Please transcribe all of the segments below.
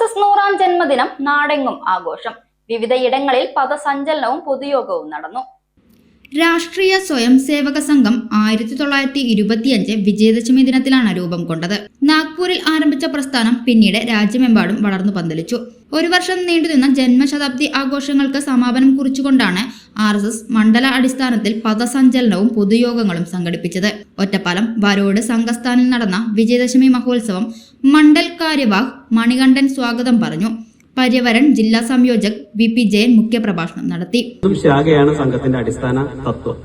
S S നൂറാം ജന്മദിനം നാടെങ്ങും ആഘോഷം. വിവിധയിടങ്ങളിൽ പദസഞ്ചലനവും പൊതുയോഗവും നടന്നു. രാഷ്ട്രീയ സ്വയം സേവക സംഘം ആയിരത്തി തൊള്ളായിരത്തി ഇരുപത്തിയഞ്ച് വിജയദശമി ദിനത്തിലാണ് രൂപം കൊണ്ടത്. നാഗ്പൂരിൽ ആരംഭിച്ച പ്രസ്ഥാനം പിന്നീട് രാജ്യമെമ്പാടും വളർന്നു പന്തലിച്ചു. ഒരു വർഷം നീണ്ടുനിന്ന ജന്മശതാബ്ദി ആഘോഷങ്ങൾക്ക് സമാപനം കുറിച്ചുകൊണ്ടാണ് ആർ എസ് എസ് മണ്ഡല അടിസ്ഥാനത്തിൽ പദസഞ്ചലനവും പൊതുയോഗങ്ങളും സംഘടിപ്പിച്ചത്. ഒറ്റപ്പാലം വരോട് സംഘസ്ഥാനിൽ നടന്ന വിജയദശമി മഹോത്സവം മണ്ഡൽ കാര്യവാഹ് മണികണ്ഠൻ സ്വാഗതം പറഞ്ഞു. പര്യവരൻ ജില്ലാ സംയോജക് വി പി ജയൻ മുഖ്യപ്രഭാഷണം നടത്തി. ശാഖയാണ് സംഘത്തിന്റെ അടിസ്ഥാന തത്വം.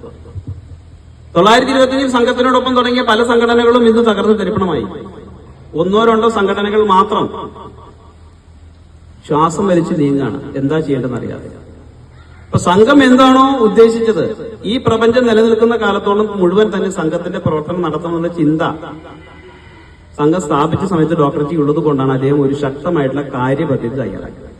തൊള്ളായിരത്തി ഇരുപത്തിയഞ്ചിൽ സംഘത്തിനോടൊപ്പം തുടങ്ങിയ പല സംഘടനകളും ഇന്ന് തകർന്നു തരിപ്പണമായി ഒന്നോ രണ്ടോ സംഘടനകൾ മാത്രം ശ്വാസം വലിച്ചു നീങ്ങാണ്. എന്താ ചെയ്യേണ്ടതെന്ന് അറിയാതെ അപ്പൊ സംഘം എന്താണോ ഉദ്ദേശിച്ചത്? ഈ പ്രപഞ്ചം നിലനിൽക്കുന്ന കാലത്തോളം മുഴുവൻ തന്നെ സംഘത്തിന്റെ പ്രവർത്തനം നടത്തണമെന്ന ചിന്ത സംഘം സ്ഥാപിച്ച സമയത്ത് ഡോക്ടർ ജി ഉള്ളത് കൊണ്ടാണ് അദ്ദേഹം ഒരു ശക്തമായിട്ടുള്ള കാര്യപദ്ധതി തയ്യാറാക്കിയത്.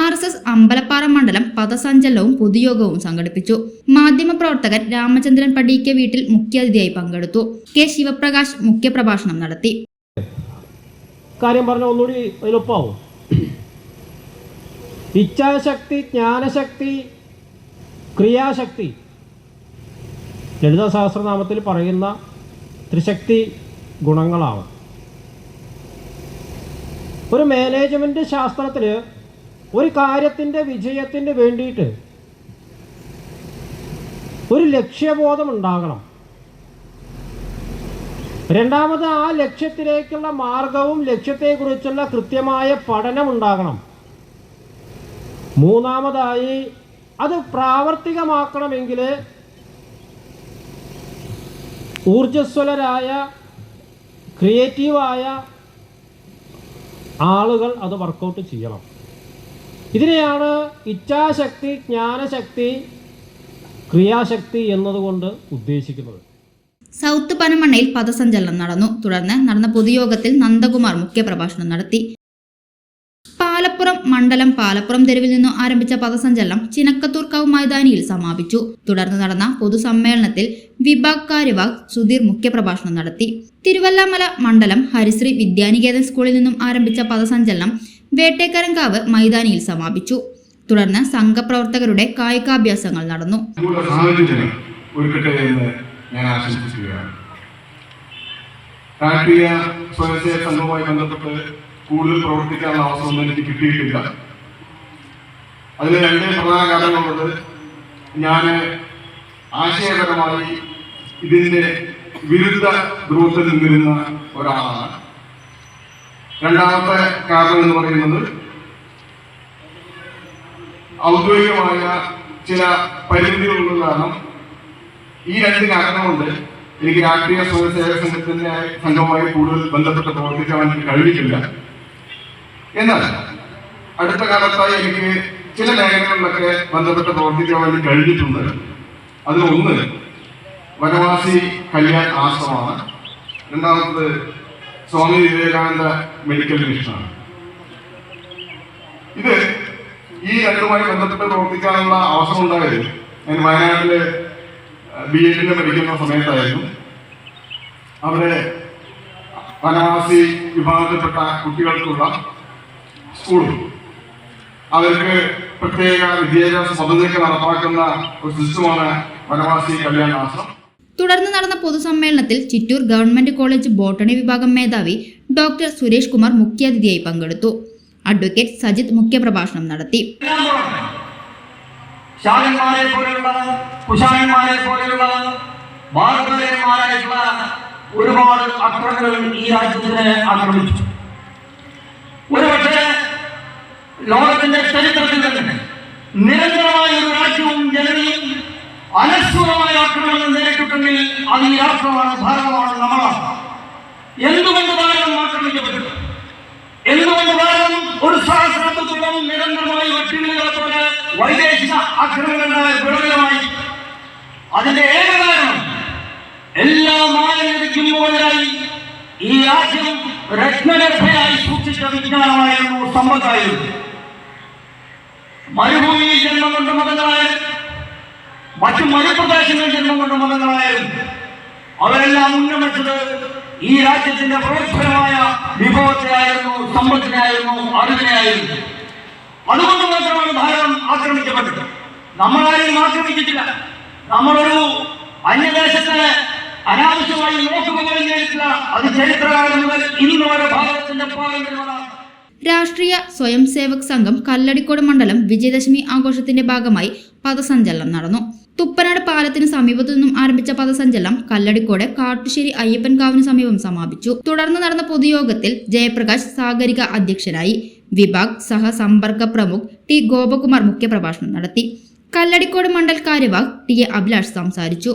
ആർ എസ് എസ് അമ്പലപ്പാറ മണ്ഡലം പദസഞ്ചലനവും പൊതുയോഗവും സംഘടിപ്പിച്ചു. മാധ്യമ മാധ്യമപ്രവർത്തകൻ രാമചന്ദ്രൻ പടീക്കെ വീട്ടിൽ മുഖ്യാതിഥിയായി പങ്കെടുത്തു. കെ ശിവപ്രകാശ് മുഖ്യപ്രഭാഷണം നടത്തി. കാര്യം പറഞ്ഞ ഒന്നുകൂടി എളുപ്പമാവും ഇച്ഛാശക്തി ജ്ഞാനശക്തി ക്രിയാശക്തി. ലളിത സഹസ്രനാമത്തിൽ പറയുന്ന ത്രിശക്തി ഗുണങ്ങളാണ് ഒരു മാനേജ്മെന്റ് ശാസ്ത്രത്തിൽ ഒരു കാര്യത്തിന്റെ വിജയത്തിന് വേണ്ടിയിട്ട് ഒരു ലക്ഷ്യബോധം ഉണ്ടാകണം രണ്ടാമത് ആ ലക്ഷ്യത്തിലേക്കുള്ള മാർഗവും ലക്ഷ്യത്തെക്കുറിച്ചുള്ള കൃത്യമായ പഠനം ഉണ്ടാകണം മൂന്നാമതായി അത് പ്രാവർത്തികമാക്കണമെങ്കിൽ ഊർജസ്വലരായ ക്രിയേറ്റീവായ ആളുകൾ അത് വർക്കൗട്ട് ചെയ്യണം. ഇതിനെയാണ് ഇച്ഛാശക്തി ജ്ഞാനശക്തി ക്രിയാശക്തി എന്നതുകൊണ്ട് ഉദ്ദേശിക്കുന്നത്. സൗത്ത് പനമണ്ണയിൽ പദസഞ്ചലനം നടന്നു. തുടർന്ന് നടന്ന പൊതുയോഗത്തിൽ നന്ദകുമാർ മുഖ്യപ്രഭാഷണം നടത്തി. പാലപ്പുറം മണ്ഡലം പാലപ്പുറം തെരുവിൽ നിന്നും ആരംഭിച്ച പദസഞ്ചലനം ചിനക്കത്തൂർക്കാവ് മൈതാനിയിൽ സമാപിച്ചു. തുടർന്ന് നടന്ന പൊതുസമ്മേളനത്തിൽ വിഭാഗ് കാര്യവാഹ് സുധീർ മുഖ്യപ്രഭാഷണം നടത്തി. തിരുവല്ലാമല മണ്ഡലം ഹരിശ്രീ വിദ്യാനികേതൻ സ്കൂളിൽ നിന്നും ആരംഭിച്ച പദസഞ്ചലനം വേട്ടേക്കരങ്കാവ് മൈതാനിയിൽ സമാപിച്ചു. തുടർന്ന് സംഘപ്രവർത്തകരുടെ കായികാഭ്യാസങ്ങൾ നടന്നു. രാഷ്ട്രീയ സ്വയംസേവക സംഘവുമായി ബന്ധപ്പെട്ട് കൂടുതൽ പ്രവർത്തിക്കാനുള്ള അവസരമൊന്നും എനിക്ക് കിട്ടിയിട്ടില്ല. അതിന് രണ്ട് പ്രധാന കാരണങ്ങളുള്ളത് ഞാൻ ആശയപരമായി ഇതിന്റെ വിരുദ്ധ ധ്രുവത്തിൽ നിന്നിരുന്ന ഒരാളാണ്. രണ്ടാമത്തെ കാരണം എന്ന് പറയുന്നത് ഔദ്യോഗികമായ ചില പരിമിതികളുള്ള കാരണം. ഈ രണ്ട് കാരണം കൊണ്ട് എനിക്ക് രാഷ്ട്രീയ സ്വയംസേവക സംഘത്തിന്റെ സംഘവുമായി കൂടുതൽ ബന്ധപ്പെട്ട് പ്രവർത്തിക്കാൻ എനിക്ക് കഴിഞ്ഞിട്ടില്ല. എന്നാൽ അടുത്ത കാലത്തായി എനിക്ക് ചില മേഖലകളിലൊക്കെ ബന്ധപ്പെട്ട് പ്രവർത്തിക്കാൻ വേണ്ടി കഴിഞ്ഞിട്ടുണ്ട്. അതിലൊന്ന് വനവാസി കല്യാൺ ആശ്രമമാണ്. രണ്ടാമത്തത് സ്വാമി വിവേകാനന്ദ മെഡിക്കൽ മിഷനാണ് ഇത് ഈ രണ്ടുമായി ബന്ധപ്പെട്ട് പ്രവർത്തിക്കാനുള്ള അവസരം ഉണ്ടായത് ഞാൻ വയനാട്ടിൽ ബി എഡിന് പഠിക്കുന്ന സമയത്തായിരുന്നു. അവിടെ വനവാസി വിഭാഗത്തിൽപ്പെട്ട കുട്ടികൾക്കുള്ള സ്കൂളും അവർക്ക് പ്രത്യേക വിദ്യാഭ്യാസ പദ്ധതികൾ നടപ്പാക്കുന്ന ഒരു സിസ്റ്റമാണ് വനവാസി കല്യാണ ആശ്രമം. തുടർന്ന് നടന്ന പൊതുസമ്മേളനത്തിൽ ചിറ്റൂർ ഗവൺമെന്റ് കോളേജ് ബോട്ടണി വിഭാഗം മേധാവി ഡോക്ടർ സുരേഷ് കുമാർ മുഖ്യാതിഥിയായി പങ്കെടുത്തു. അഡ്വക്കേറ്റ് സജിത് മുഖ്യപ്രഭാഷണം നടത്തി. ശാലന്മാരെ പോലെയുള്ള കുശാലന്മാരെ പോലെയുള്ള ബാർബരന്മാരായിട്ടുള്ള ഒരുപാട് അക്രമങ്ങൾ ഈ രാജ്യത്തിനെ ആക്രമിച്ചു. ഒരുപക്ഷെ ലോകത്തിന്റെ ചരിത്രത്തിൽ തന്നെ നിരന്തരമായ ഒരു രാജ്യവും ജനതയും അനശ്വരമായ ആക്രമണം നേരിട്ടുണ്ടെങ്കിൽ അത് ഈ രാഷ്ട്രമാണ് ഭാരതമാണ് നമ്മളാണ്. എന്തുകൊണ്ട് ഭാരതം ആക്രമിക്കപ്പെട്ടു? എന്തുകൊണ്ട് ഭാരതം ഒരു സഹസ്രാബ്ദത്തോളം നിരന്തരമായി വെട്ടുകിളികളെ പോലെ വൈദേശിക ആക്രമണങ്ങളായ വിടലമായി അതിന്റെ ഏക കാരണം എല്ലാ മാനവികതയ്ക്കും മുകളിലായി ഈ രാജ്യം രത്നഗർഭയായി സൂക്ഷിച്ച വിജ്ഞാനമായിരുന്നു സമ്പത്തായിരുന്നു. മരുഭൂമിയിൽ ജന്മം കൊണ്ട് മതങ്ങളായാലും മറ്റു മരുപ്രദേശങ്ങളിൽ ജന്മം കൊണ്ട് മതങ്ങളായാലും അവരെല്ലാം ഉന്നമിച്ചത് ഈ രാജ്യത്തിന്റെ പ്രോത്സരമായ വിഭവത്തിനായിരുന്നു സമ്പത്തിനായിരുന്നു അറിവിനായിരുന്നു. അതുകൊണ്ട് മാത്രമാണ് ഭാരതം ആക്രമിക്കപ്പെട്ടത്. നമ്മളാരെയും ആക്രമിച്ചിട്ടില്ല നമ്മളൊരു അന്യദേശത്തെ അനാവശ്യമായി നോക്കുക പോലും ചെയ്തിട്ടില്ല. അത് ചരിത്രകാലം മുതൽ ഇന്ന് വരെ ഭാരതത്തിന്റെ പാരമ്പര്യമാണ് രാഷ്ട്രീയ സ്വയം സേവക് സംഘം കല്ലടിക്കോട് മണ്ഡലം വിജയദശമി ആഘോഷത്തിന്റെ ഭാഗമായി പഥസഞ്ചലനം നടന്നു. തുപ്പനാട് പാലത്തിന് സമീപത്തു നിന്നും ആരംഭിച്ച പഥസഞ്ചലനം കല്ലടിക്കോട് കാട്ടുശ്ശേരി അയ്യപ്പൻകാവിന് സമീപം സമാപിച്ചു. തുടർന്ന് നടന്ന പൊതുയോഗത്തിൽ ജയപ്രകാശ് സാഗരിക അധ്യക്ഷനായി. വിഭാഗ് സഹസമ്പർക്ക പ്രമുഖ് ടി ഗോപകുമാർ മുഖ്യപ്രഭാഷണം നടത്തി. കല്ലടിക്കോട് മണ്ഡൽ കാര്യവാഹ് ടി എ അഭിലാഷ് സംസാരിച്ചു.